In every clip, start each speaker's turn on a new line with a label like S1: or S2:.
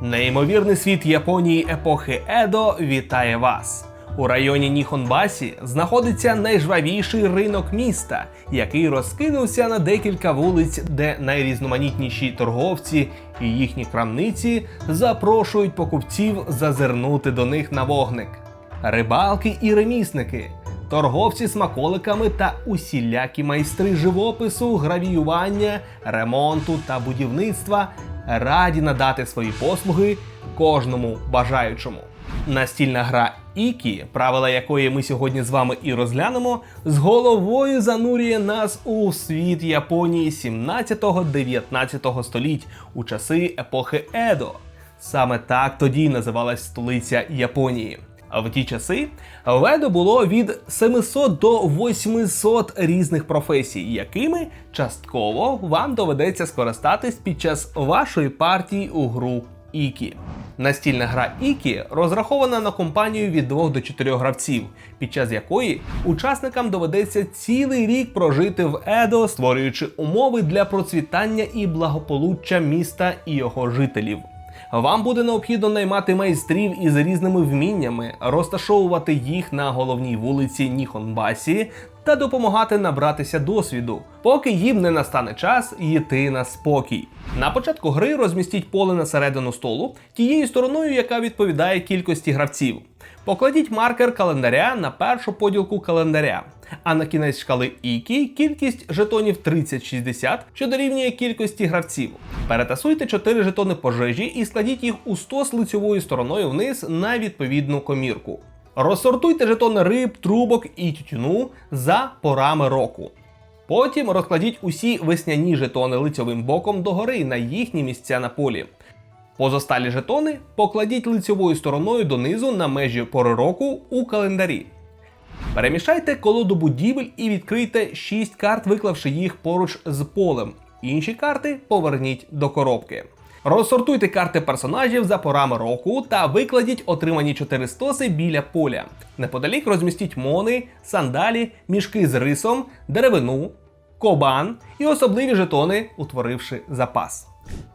S1: Неймовірний світ Японії епохи Едо вітає вас. У районі Ніхонбасі знаходиться найжвавіший ринок міста, який розкинувся на декілька вулиць, де найрізноманітніші торговці і їхні крамниці запрошують покупців зазирнути до них на вогник. Рибалки і ремісники, торговці смаколиками та усілякі майстри живопису, гравіювання, ремонту та будівництва раді надати свої послуги кожному бажаючому. Настільна гра Ікі, правила якої ми сьогодні з вами і розглянемо, з головою занурює нас у світ Японії 17-19 століть у часи епохи Едо. Саме так тоді називалась столиця Японії. А в ті часи в Едо було від 700 до 800 різних професій, якими частково вам доведеться скористатись під час вашої партії у гру Ікі. Настільна гра Ікі розрахована на компанію від 2 до 4 гравців, під час якої учасникам доведеться цілий рік прожити в Едо, створюючи умови для процвітання і благополуччя міста і його жителів. Вам буде необхідно наймати майстрів із різними вміннями, розташовувати їх на головній вулиці Ніхонбасі та допомагати набратися досвіду, поки їм не настане час йти на спокій. На початку гри розмістіть поле на середину столу тією стороною, яка відповідає кількості гравців. Покладіть маркер календаря на першу поділку календаря. А на кінець шкали Ікі кількість жетонів 3060, що дорівнює кількості гравців. Перетасуйте 4 жетони пожежі і складіть їх у 100 з лицьовою стороною вниз на відповідну комірку. Розсортуйте жетони риб, трубок і тютюну за порами року. Потім розкладіть усі весняні жетони лицьовим боком догори на їхні місця на полі. Позосталі жетони покладіть лицьовою стороною донизу на межі пори року у календарі. Перемішайте колоду будівель і відкрийте 6 карт, виклавши їх поруч з полем. Інші карти поверніть до коробки. Розсортуйте карти персонажів за порами року та викладіть отримані 4 стоси біля поля. Неподалік розмістіть мони, сандалі, мішки з рисом, деревину, кобан і особливі жетони, утворивши запас.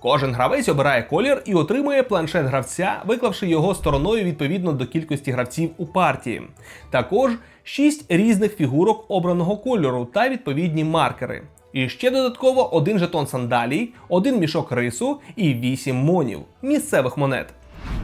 S1: Кожен гравець обирає колір і отримує планшет гравця, виклавши його стороною відповідно до кількості гравців у партії. Також 6 різних фігурок обраного кольору та відповідні маркери. І ще додатково один жетон сандалій, один мішок рису і 8 монів місцевих монет.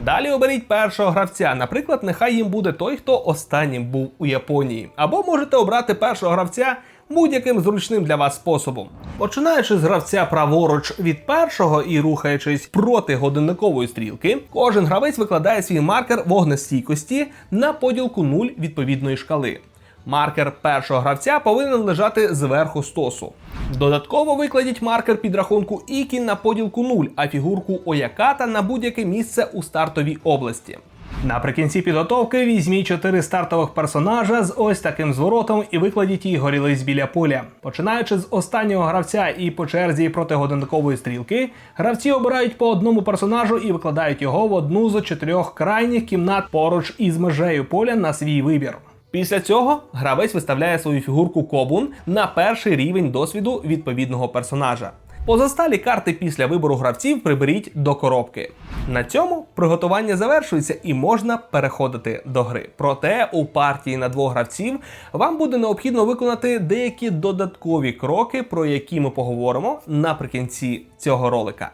S1: Далі оберіть першого гравця. Наприклад, нехай їм буде той, хто останнім був у Японії. Або можете обрати першого гравця будь-яким зручним для вас способом. Починаючи з гравця праворуч від першого і рухаючись проти годинникової стрілки, кожен гравець викладає свій маркер вогнестійкості на поділку 0 відповідної шкали. Маркер першого гравця повинен лежати зверху стосу. Додатково викладіть маркер підрахунку Ікі на поділку 0, а фігурку Ояката на будь-яке місце у стартовій області. Наприкінці підготовки візьміть чотири стартових персонажа з ось таким зворотом і викладіть їх горілиць біля поля. Починаючи з останнього гравця і по черзі проти годинникової стрілки, гравці обирають по одному персонажу і викладають його в одну з чотирьох крайніх кімнат поруч із межею поля на свій вибір. Після цього гравець виставляє свою фігурку Кобун на перший рівень досвіду відповідного персонажа. Позасталі карти після вибору гравців приберіть до коробки. На цьому приготування завершується і можна переходити до гри. Проте у партії на двох гравців вам буде необхідно виконати деякі додаткові кроки, про які ми поговоримо наприкінці цього ролика.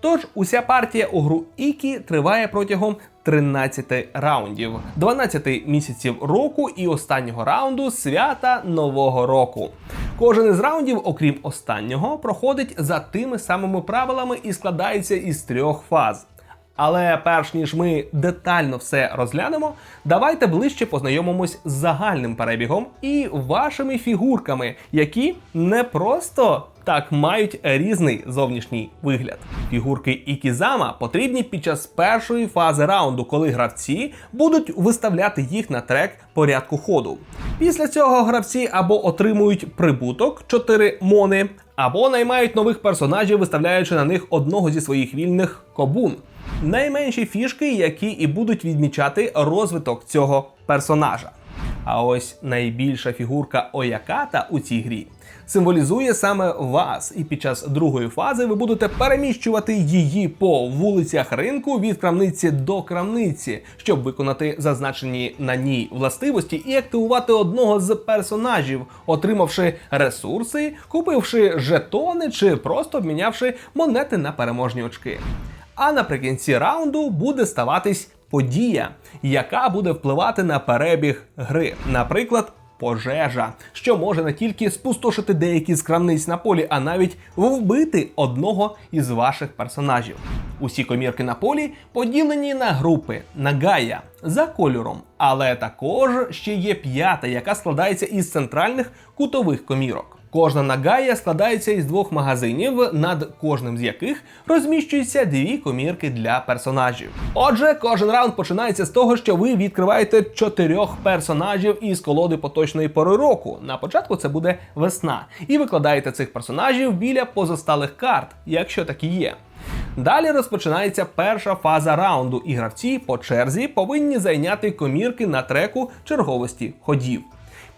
S1: Тож, уся партія у гру Ікі триває протягом 13 раундів, 12 місяців року і останнього раунду свята Нового року. Кожен із раундів, окрім останнього, проходить за тими самими правилами і складається із трьох фаз. Але перш ніж ми детально все розглянемо, давайте ближче познайомимось з загальним перебігом і вашими фігурками, які не просто так мають різний зовнішній вигляд. Фігурки Ікізама потрібні під час першої фази раунду, коли гравці будуть виставляти їх на трек порядку ходу. Після цього гравці або отримують прибуток 4 мони, або наймають нових персонажів, виставляючи на них одного зі своїх вільних кобун. Найменші фішки, які і будуть відмічати розвиток цього персонажа. А ось найбільша фігурка Ояката у цій грі символізує саме вас, і під час другої фази ви будете переміщувати її по вулицях ринку від крамниці до крамниці, щоб виконати зазначені на ній властивості і активувати одного з персонажів, отримавши ресурси, купивши жетони чи просто обмінявши монети на переможні очки. А наприкінці раунду буде ставатись подія, яка буде впливати на перебіг гри. Наприклад, пожежа, що може не тільки спустошити деякі з крамниць на полі, а навіть вбити одного із ваших персонажів. Усі комірки на полі поділені на групи на гая за кольором, але також ще є п'ята, яка складається із центральних кутових комірок. Кожна нагая складається із двох магазинів, над кожним з яких розміщуються дві комірки для персонажів. Отже, кожен раунд починається з того, що ви відкриваєте чотирьох персонажів із колоди поточної пори року. На початку це буде весна, і викладаєте цих персонажів біля позосталих карт, якщо такі є. Далі розпочинається перша фаза раунду, і гравці по черзі повинні зайняти комірки на треку черговості ходів.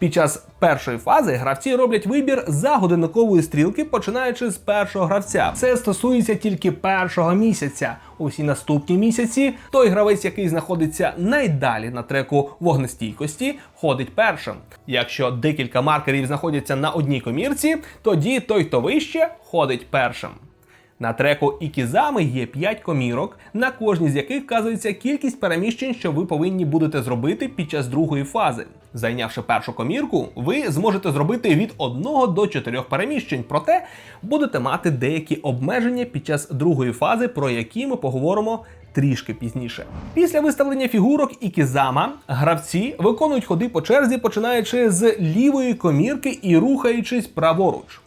S1: Під час першої фази гравці роблять вибір за годинникової стрілки, починаючи з першого гравця. Це стосується тільки першого місяця. Усі наступні місяці той гравець, який знаходиться найдалі на треку вогнестійкості, ходить першим. Якщо декілька маркерів знаходяться на одній комірці, тоді той, хто вище, ходить першим. На треку Ікізами є 5 комірок, на кожній з яких вказується кількість переміщень, що ви повинні будете зробити під час другої фази. Зайнявши першу комірку, ви зможете зробити від 1 до 4 переміщень, проте будете мати деякі обмеження під час другої фази, про які ми поговоримо трішки пізніше. Після виставлення фігурок Ікізама гравці виконують ходи по черзі, починаючи з лівої комірки і рухаючись праворуч.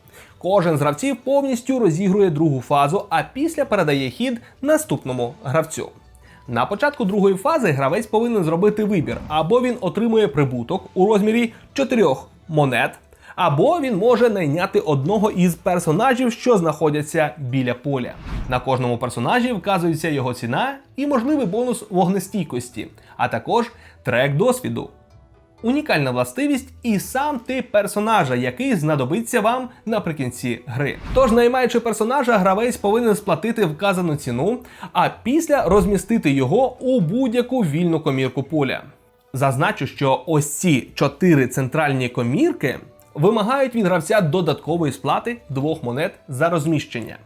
S1: Кожен з гравців повністю розігрує другу фазу, а після передає хід наступному гравцю. На початку другої фази гравець повинен зробити вибір, або він отримує прибуток у розмірі 4 монет, або він може найняти одного із персонажів, що знаходяться біля поля. На кожному персонажі вказується його ціна і можливий бонус вогнестійкості, а також трек досвіду унікальна властивість і сам тип персонажа, який знадобиться вам наприкінці гри. Тож, наймаючи персонажа, гравець повинен сплатити вказану ціну, а після розмістити його у будь-яку вільну комірку поля. Зазначу, що ось ці чотири центральні комірки вимагають від гравця додаткової сплати двох монет за розміщення.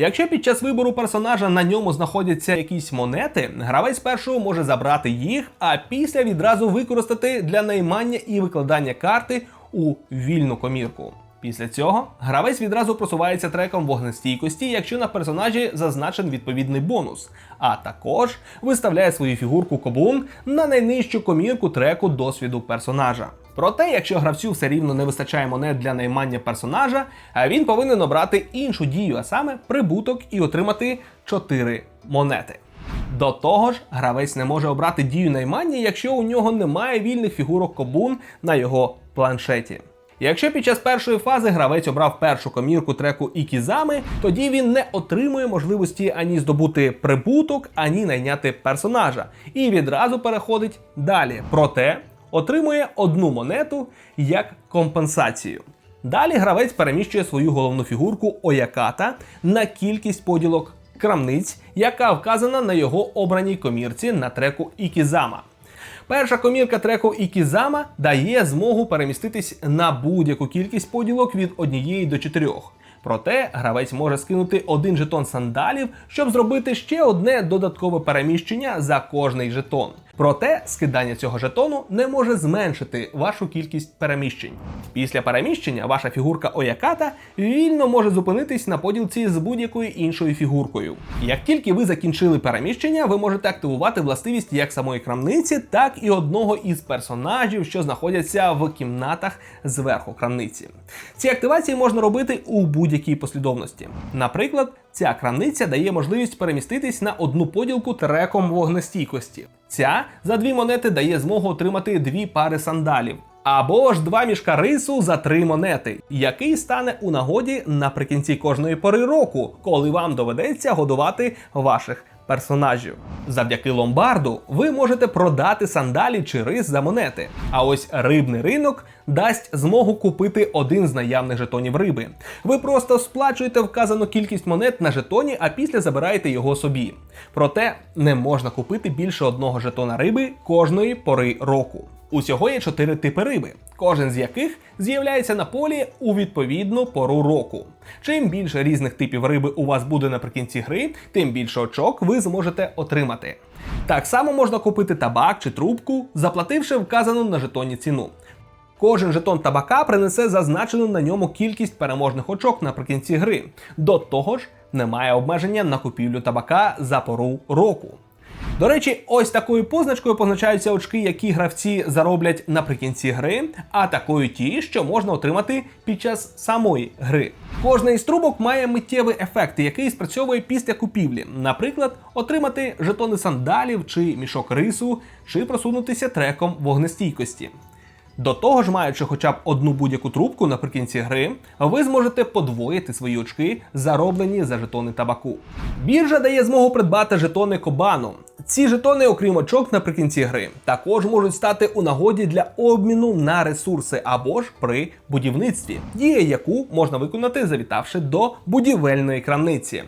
S1: Якщо під час вибору персонажа на ньому знаходяться якісь монети, гравець першого може забрати їх, а після відразу використати для наймання і викладання карти у вільну комірку. Після цього гравець відразу просувається треком вогнестійкості, якщо на персонажі зазначен відповідний бонус, а також виставляє свою фігурку кобун на найнижчу комірку треку досвіду персонажа. Проте, якщо гравцю все рівно не вистачає монет для наймання персонажа, він повинен обрати іншу дію, а саме прибуток і отримати 4 монети. До того ж, гравець не може обрати дію наймання, якщо у нього немає вільних фігурок кобун на його планшеті. Якщо під час першої фази гравець обрав першу комірку треку Ікізами, тоді він не отримує можливості ані здобути прибуток, ані найняти персонажа, і відразу переходить далі. Проте отримує одну монету як компенсацію. Далі гравець переміщує свою головну фігурку Ояката на кількість поділок крамниць, яка вказана на його обраній комірці на треку Ікізама. Перша комірка треку Ікізама дає змогу переміститись на будь-яку кількість поділок від однієї до чотирьох. Проте гравець може скинути один жетон сандалів, щоб зробити ще одне додаткове переміщення за кожний жетон. Проте скидання цього жетону не може зменшити вашу кількість переміщень. Після переміщення ваша фігурка Ояката вільно може зупинитись на поділці з будь-якою іншою фігуркою. Як тільки ви закінчили переміщення, ви можете активувати властивість як самої крамниці, так і одного із персонажів, що знаходяться в кімнатах зверху крамниці. Ці активації можна робити у будь-якій послідовності. Наприклад, Ця крамниця дає можливість переміститись на одну поділку треком вогнестійкості. Ця за дві монети дає змогу отримати дві пари сандалів. Або ж два мішка рису за три монети, який стане у нагоді наприкінці кожної пори року, коли вам доведеться годувати ваших персонажів. Завдяки ломбарду ви можете продати сандалі чи рис за монети. А ось рибний ринок дасть змогу купити один з наявних жетонів риби. Ви просто сплачуєте вказану кількість монет на жетоні, а після забираєте його собі. Проте не можна купити більше одного жетона риби кожної пори року. Усього є чотири типи риби, кожен з яких з'являється на полі у відповідну пору року. Чим більше різних типів риби у вас буде наприкінці гри, тим більше очок ви зможете отримати. Так само можна купити табак чи трубку, заплативши вказану на жетоні ціну. Кожен жетон табака принесе зазначену на ньому кількість переможних очок наприкінці гри. До того ж, немає обмеження на купівлю табака за пору року. До речі, ось такою позначкою позначаються очки, які гравці зароблять наприкінці гри, а такою ті, що можна отримати під час самої гри. Кожна із трубок має миттєвий ефект, який спрацьовує після купівлі. Наприклад, отримати жетони сандалів чи мішок рису, чи просунутися треком вогнестійкості. До того ж, маючи хоча б одну будь-яку трубку наприкінці гри, ви зможете подвоїти свої очки, зароблені за жетони табаку. Біржа дає змогу придбати жетони Кобану. Ці жетони, окрім очок наприкінці гри, також можуть стати у нагоді для обміну на ресурси або ж при будівництві, дія яку можна виконати, завітавши до будівельної крамниці.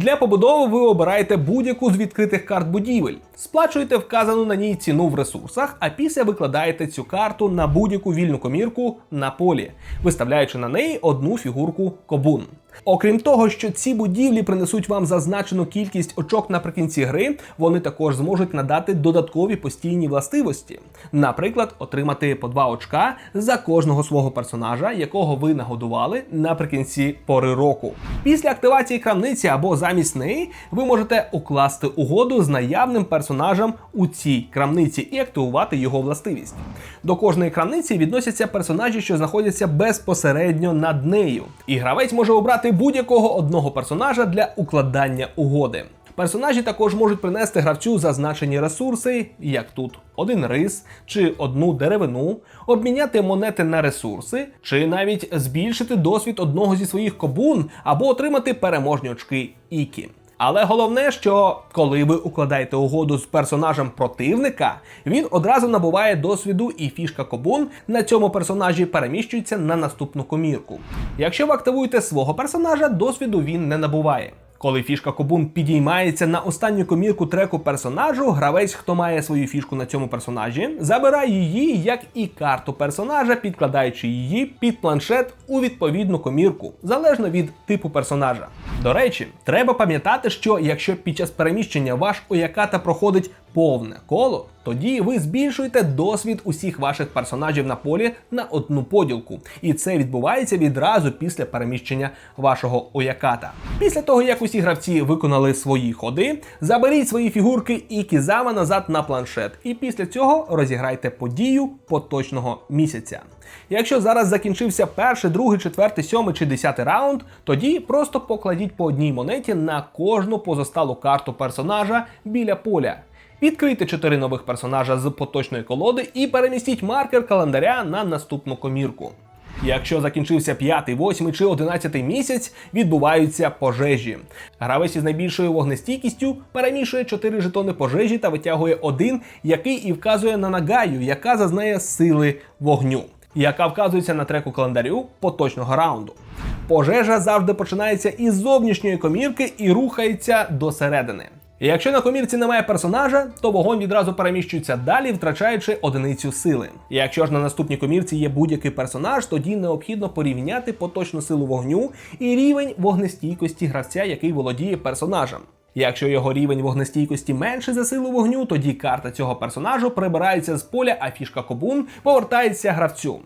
S1: Для побудови ви обираєте будь-яку з відкритих карт будівель, сплачуєте вказану на ній ціну в ресурсах, а після викладаєте цю карту на будь-яку вільну комірку на полі, виставляючи на неї одну фігурку кобун. Окрім того, що ці будівлі принесуть вам зазначену кількість очок наприкінці гри, вони також зможуть надати додаткові постійні властивості. Наприклад, отримати по два очка за кожного свого персонажа, якого ви нагодували наприкінці пори року. Після активації крамниці або замість неї ви можете укласти угоду з наявним персонажем у цій крамниці і активувати його властивість. До кожної крамниці відносяться персонажі, що знаходяться безпосередньо над нею, і гравець може обрати будь-якого одного персонажа для укладання угоди. Персонажі також можуть принести гравцю зазначені ресурси, як тут один рис чи одну деревину, обміняти монети на ресурси, чи навіть збільшити досвід одного зі своїх кобун або отримати переможні очки Ікі. Але головне, що коли ви укладаєте угоду з персонажем противника, він одразу набуває досвіду, і фішка кобун на цьому персонажі переміщується на наступну комірку. Якщо ви активуєте свого персонажа, досвіду він не набуває. Коли фішка Кобун підіймається на останню комірку треку персонажу, гравець, хто має свою фішку на цьому персонажі, забирає її, як і карту персонажа, підкладаючи її під планшет у відповідну комірку, залежно від типу персонажа. До речі, треба пам'ятати, що якщо під час переміщення ваш Ояката проходить повне коло, тоді ви збільшуєте досвід усіх ваших персонажів на полі на одну поділку. І це відбувається відразу після переміщення вашого Ояката. Після того, як усі гравці виконали свої ходи, заберіть свої фігурки і кізама назад на планшет. І після цього розіграйте подію поточного місяця. Якщо зараз закінчився перший, другий, четвертий, сьомий чи десятий раунд, тоді просто покладіть по одній монеті на кожну позосталу карту персонажа біля поля. Відкрийте чотири нових персонажа з поточної колоди і перемістіть маркер календаря на наступну комірку. Якщо закінчився п'ятий, восьмий чи одинадцятий місяць, відбуваються пожежі. Гравець із найбільшою вогнестійкістю перемішує чотири жетони пожежі та витягує один, який і вказує на нагаю, яка зазнає сили вогню, яка вказується на треку календарю поточного раунду. Пожежа завжди починається із зовнішньої комірки і рухається до середини. І Якщо на комірці немає персонажа, то вогонь відразу переміщується далі, втрачаючи одиницю сили. І Якщо ж на наступній комірці є будь-який персонаж, тоді необхідно порівняти поточну силу вогню і рівень вогнестійкості гравця, який володіє персонажем. Якщо його рівень вогнестійкості менший за силу вогню, тоді карта цього персонажу прибирається з поля, а фішка кобун повертається гравцю.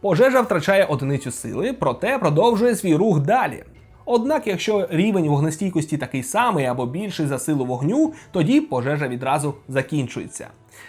S1: Пожежа втрачає одиницю сили, проте продовжує свій рух далі. Однак, якщо рівень вогнестійкості такий самий або більший за силу вогню, тоді пожежа відразу закінчується.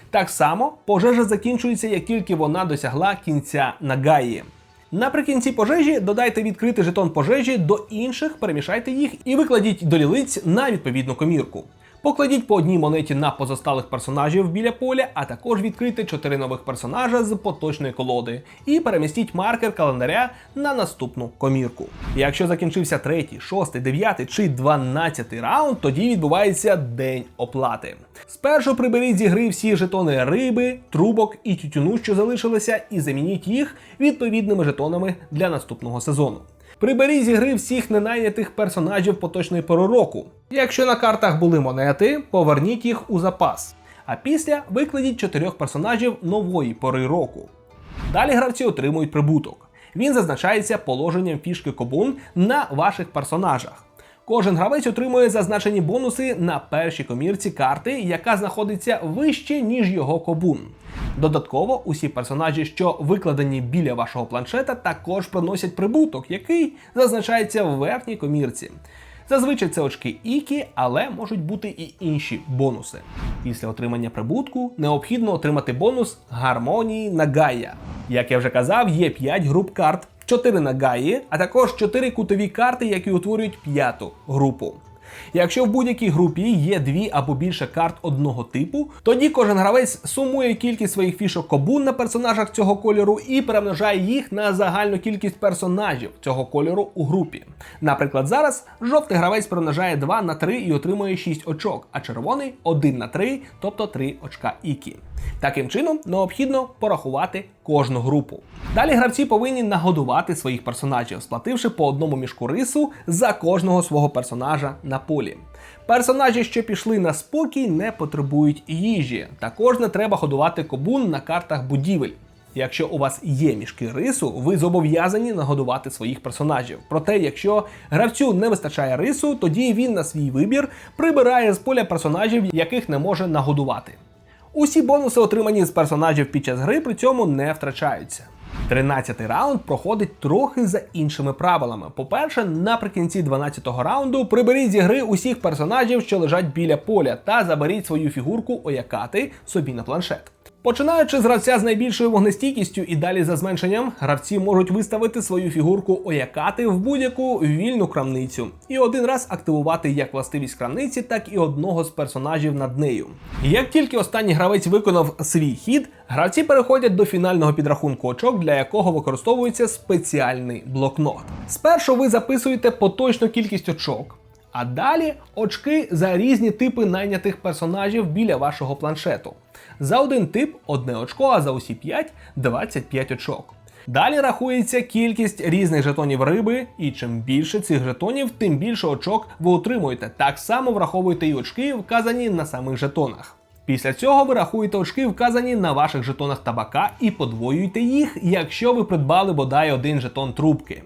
S1: Так само пожежа закінчується, як тільки вона досягла кінця нагаї. Наприкінці пожежі додайте відкритий жетон пожежі до інших, перемішайте їх і викладіть до лілиць на відповідну комірку. Покладіть по одній монеті на позосталих персонажів біля поля, а також відкрийте 4 нових персонажа з поточної колоди і перемістіть маркер календаря на наступну комірку. Якщо закінчився третій, шостий, дев'ятий чи дванадцятий раунд, тоді відбувається день оплати. Спершу приберіть зі гри всі жетони риби, трубок і тютюну, що залишилися, і замініть їх відповідними жетонами для наступного сезону. Приберіть зі гри всіх ненайнятих персонажів поточної пори року. Якщо на картах були монети, поверніть їх у запас. А після викладіть чотирьох персонажів нової пори року. Далі гравці отримують прибуток. Він зазначається положенням фішки Кобун на ваших персонажах. Кожен гравець отримує зазначені бонуси на першій комірці карти, яка знаходиться вище, ніж його кобун. Додатково, усі персонажі, що викладені біля вашого планшета, також приносять прибуток, який зазначається в верхній комірці. Зазвичай це очки Ікі, але можуть бути і інші бонуси. Після отримання прибутку необхідно отримати бонус гармонії Нагая. Як я вже казав, є 5 груп карт, 4 Нагаї, а також 4 кутові карти, які утворюють п'яту групу. Якщо в будь-якій групі є дві або більше карт одного типу, тоді кожен гравець сумує кількість своїх фішок кобун на персонажах цього кольору і перемножає їх на загальну кількість персонажів цього кольору у групі. Наприклад, зараз жовтий гравець перемножає 2 на 3 і отримує 6 очок, а червоний 1 на 3, тобто 3 очка ікі. Таким чином, необхідно порахувати кожну групу. Далі гравці повинні нагодувати своїх персонажів, сплативши по одному мішку рису за кожного свого персонажа на полі. Персонажі, що пішли на спокій, не потребують їжі. Також не треба годувати кобун на картах будівель. Якщо у вас є мішки рису, ви зобов'язані нагодувати своїх персонажів. Проте, якщо гравцю не вистачає рису, тоді він на свій вибір прибирає з поля персонажів, яких не може нагодувати. Усі бонуси, отримані з персонажів під час гри, при цьому не втрачаються. Тринадцятий раунд проходить трохи за іншими правилами. По-перше, наприкінці 12-го раунду приберіть зі гри усіх персонажів, що лежать біля поля, та заберіть свою фігурку оякати собі на планшет. Починаючи з гравця з найбільшою вогнестійкістю і далі за зменшенням, гравці можуть виставити свою фігурку оякати в будь-яку вільну крамницю і один раз активувати як властивість крамниці, так і одного з персонажів над нею. Як тільки останній гравець виконав свій хід, гравці переходять до фінального підрахунку очок, для якого використовується спеціальний блокнот. Спершу ви записуєте поточну кількість очок. А далі очки за різні типи найнятих персонажів біля вашого планшету. За один тип одне очко, а за усі 5 – 25 очок. Далі рахується кількість різних жетонів риби, і чим більше цих жетонів, тим більше очок ви отримуєте. Так само враховуйте і очки, вказані на самих жетонах. Після цього ви рахуєте очки, вказані на ваших жетонах табака, і подвоюєте їх, якщо ви придбали бодай один жетон трубки.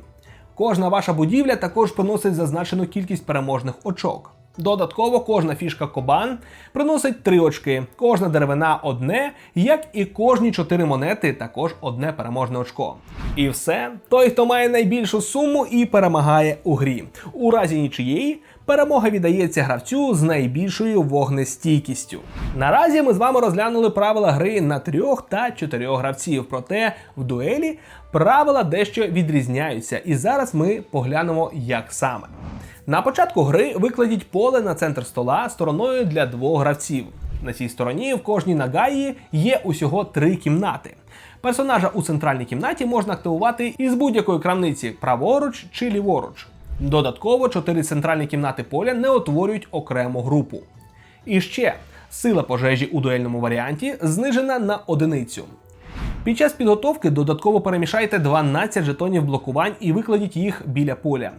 S1: Кожна ваша будівля також приносить зазначену кількість переможних очок. Додатково кожна фішка Кобан приносить 3 очки, кожна деревина одне, як і кожні 4 монети також одне переможне очко. І все, той, хто має найбільшу суму і перемагає у грі. У разі нічиєї перемога віддається гравцю з найбільшою вогнестійкістю. Наразі ми з вами розглянули правила гри на трьох та чотирьох гравців, проте в дуелі правила дещо відрізняються, і зараз ми поглянемо, як саме. На початку гри викладіть поле на центр стола стороною для двох гравців. На цій стороні в кожній нагаї є усього три кімнати. Персонажа у центральній кімнаті можна активувати із будь-якої крамниці праворуч чи ліворуч. Додатково чотири центральні кімнати поля не утворюють окрему групу. І ще сила пожежі у дуельному варіанті знижена на одиницю. Під час підготовки додатково перемішайте 12 жетонів блокувань і викладіть їх біля поля.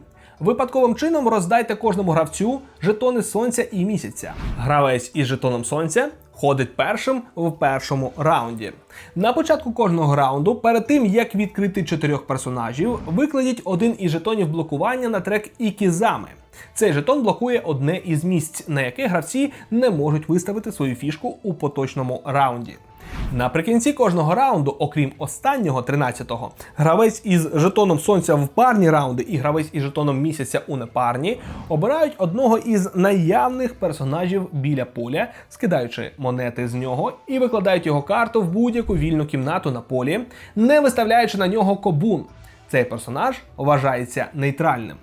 S1: Випадковим чином роздайте кожному гравцю жетони сонця і місяця. Гравець із жетоном сонця ходить першим в першому раунді. На початку кожного раунду, перед тим як відкрити чотирьох персонажів, викладіть один із жетонів блокування на трек Ікізами. Цей жетон блокує одне із місць, на яке гравці не можуть виставити свою фішку у поточному раунді. Наприкінці кожного раунду, окрім останнього 13-го, гравець із жетоном сонця в парні раунди і гравець із жетоном місяця у непарні обирають одного із наявних персонажів біля поля, скидаючи монети з нього і викладають його карту в будь-яку вільну кімнату на полі, не виставляючи на нього кобун. Цей персонаж вважається нейтральним.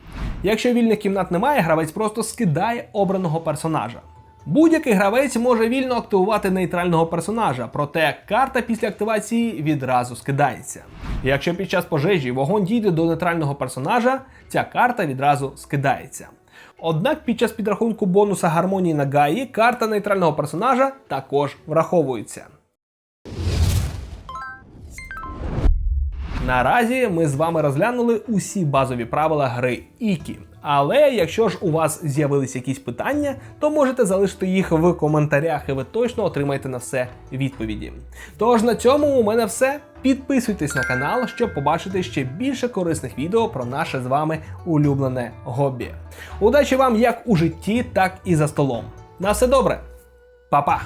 S1: Якщо вільних кімнат немає, гравець просто скидає обраного персонажа. Будь-який гравець може вільно активувати нейтрального персонажа, проте карта після активації відразу скидається. Якщо під час пожежі вогонь дійде до нейтрального персонажа, ця карта відразу скидається. Однак під час підрахунку бонуса гармонії на Гаї карта нейтрального персонажа також враховується. Наразі ми з вами розглянули усі базові правила гри Ікі. Але якщо ж у вас з'явились якісь питання, то можете залишити їх в коментарях, і ви точно отримаєте на все відповіді. Тож на цьому у мене все. Підписуйтесь на канал, щоб побачити ще більше корисних відео про наше з вами улюблене хобі. Удачі вам як у житті, так і за столом. На все добре, Па-па!